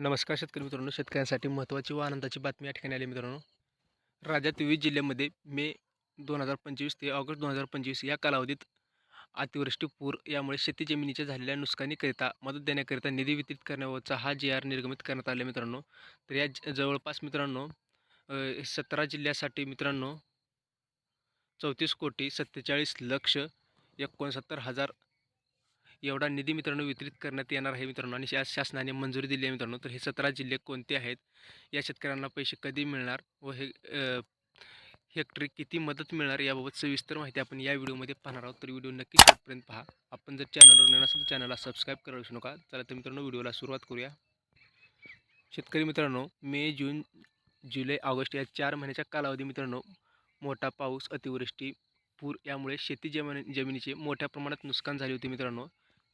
नमस्कार शेतकरी मित्रांनो शेतकऱ्यांसाठी महत्त्वाची व आनंदाची बातमी या ठिकाणी आली मित्रांनो. राज्यात विविध जिल्ह्यामध्ये मे दोन हजार पंचवीस ते ऑगस्ट दोन हजार पंचवीस या कालावधीत अतिवृष्टी पूर यामुळे शेती जमिनीच्या झालेल्या नुकसानीकरिता मदत देण्याकरिता निधी वितरित करण्यावरचा हा जी आर निर्गमित करण्यात आला मित्रांनो. तर या ज- जवळपास मित्रांनो सतरा जिल्ह्यासाठी मित्रांनो चौतीस कोटी सत्तेचाळीस लक्ष एकोणसत्तर हजार एवढा निधी मित्रांनो वितरित करण्यात येणार आहे मित्रांनो. आणि शा शासनाने मंजुरी दिली आहे मित्रांनो. तर हे सतरा जिल्हे कोणते आहेत? या शेतकऱ्यांना पैसे कधी मिळणार? व हे हेक्टरी किती मदत मिळणार? याबाबत सविस्तर माहिती आपण या व्हिडिओमध्ये पाहणार आहोत. तर व्हिडिओ नक्की शेवटपर्यंत पहा. आपण जर चॅनलवर नवीन असेल तर चॅनलला सबस्क्राईब करायला विसरू नका. चला तर मित्रांनो व्हिडिओला सुरुवात करूया. शेतकरी मित्रांनो मे जून जुलै ऑगस्ट या चार महिन्याच्या कालावधी मित्रांनो मोठा पाऊस अतिवृष्टी पूर यामुळे शेती जमिनी जमिनीचे मोठ्या प्रमाणात नुकसान झाले होते मित्रांनो.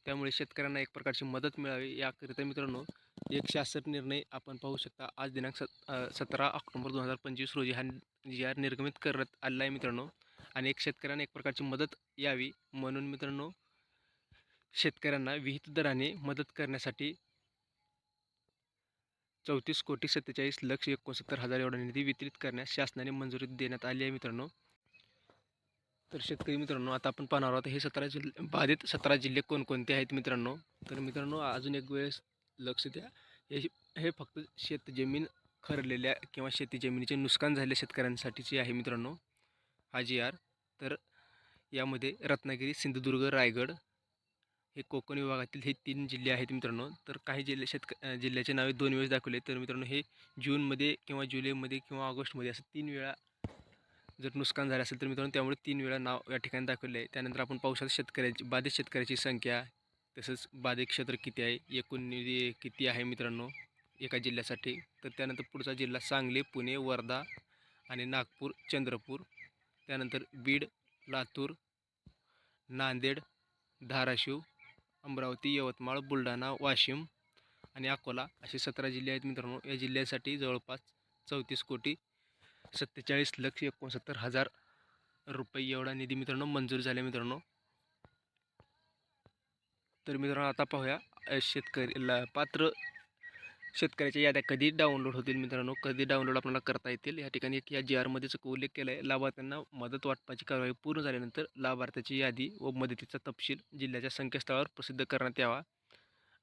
त्यामुळे शेतकऱ्यांना एक प्रकारची मदत मिळावी याकरिता मित्रांनो एक शासन निर्णय आपण पाहू शकता. आज दिनांक सत सतरा ऑक्टोबर दोन हजार पंचवीस रोजी हा जी आर निर्गमित करण्यात आलेला आहे मित्रांनो. आणि एक शेतकऱ्यांना एक प्रकारची मदत यावी म्हणून मित्रांनो शेतकऱ्यांना विहित दराने मदत करण्यासाठी चौतीस कोटी सत्तेचाळीस लक्ष एकोणसत्तर हजार एवढा निधी वितरित करण्यास शासनाने मंजुरी देण्यात आली आहे मित्रांनो. तर शेतकरी मित्रांनो आता आपण पाहणार आहोत हे सतरा जिल्हे बाधित सतरा जिल्हे कोणकोणते आहेत मित्रांनो? तर मित्रांनो अजून एक वेळेस लक्ष द्या. हे हे फक्त शेत जमीन खरलेल्या किंवा शेती जमिनीचे नुकसान झालेल्या शेतकऱ्यांसाठीचे आहे मित्रांनो हा जी आर तर यामध्ये रत्नागिरी सिंधुदुर्ग रायगड हे कोकण विभागातील हे तीन जिल्हे आहेत मित्रांनो. तर काही जिल्हे शेतक जिल्ह्याचे नावे दोन वेळेस दाखवले. तर मित्रांनो हे जूनमध्ये किंवा जुलैमध्ये किंवा ऑगस्टमध्ये असं तीन वेळा जर नुकसान झालं असेल तर मित्रांनो त्यामुळे तीन वेळा नाव या ठिकाणी दाखवले आहे. त्यानंतर आपण पाहू शकतो शेतकऱ्याची बाधित शेतकऱ्याची संख्या तसंच बाधित क्षेत्र किती आहे? एकूण निधी किती आहे मित्रांनो? एका जिल्ह्यासाठी. तर त्यानंतर पुढचा जिल्हा सांगली पुणे वर्धा आणि नागपूर चंद्रपूर. त्यानंतर बीड लातूर नांदेड धाराशिव अमरावती यवतमाळ बुलढाणा वाशिम आणि अकोला असे सतरा जिल्हे आहेत मित्रांनो. या जिल्ह्यासाठी जवळपास चौतीस कोटी सत्तेचाळीस लक्ष एकोणसत्तर हजार रुपये एवढा निधी मित्रांनो मंजूर झाला मित्रांनो. तर मित्रांनो आता पाहूया शेतकरी शेतकरीला पात्र शेतकऱ्याच्या याद्या कधी डाउनलोड होतील मित्रांनो कधी डाउनलोड आपल्याला करता येतील? या ठिकाणी एक या जी आरमध्येच उल्लेख केला आहे लाभार्थ्यांना मदत वाटपाची कारवाई पूर्ण झाल्यानंतर लाभार्थ्याची यादी व मदतीचा तपशील जिल्ह्याच्या संकेतस्थळावर प्रसिद्ध करण्यात यावा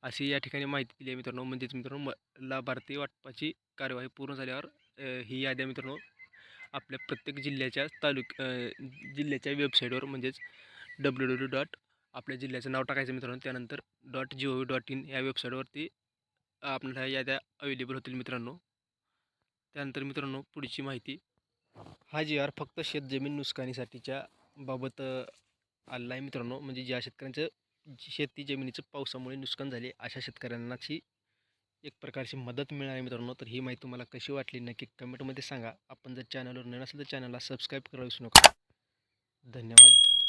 अशी या ठिकाणी माहिती दिली आहे मित्रांनो. म्हणजेच मित्रांनो म लाभार्थी वाटपाची कार्यवाही पूर्ण झाल्यावर ही याद्या मित्रांनो आपल्या प्रत्येक जिल्ह्याच्या तालुक जिल्ह्याच्या वेबसाईटवर म्हणजेच डब्ल्यू डब्ल्यू डॉट आपल्या जिल्ह्याचं नाव टाकायचं मित्रांनो. त्यानंतर. Dot G O V dot in या वेबसाईटवरती आपल्याला याद्या अवेलेबल होतील मित्रांनो. त्यानंतर मित्रांनो पुढची माहिती. हा जी आर फक्त शेतजमीन नुकसानीसाठीच्या बाबत आलेला आहे मित्रांनो. म्हणजे ज्या शेतकऱ्यांचं शेती जमिनीचं पावसामुळे नुकसान झाले अशा शेतकऱ्यांनाची एक प्रकारची मदत मिळाली मित्रांनो तर ही माहिती तुम्हाला कशी वाटली नक्की कमेंटमध्ये सांगा. आपण जर चॅनलवर नवीन असेल तर चॅनलला सबस्क्राईब करायला विसरू नका. धन्यवाद.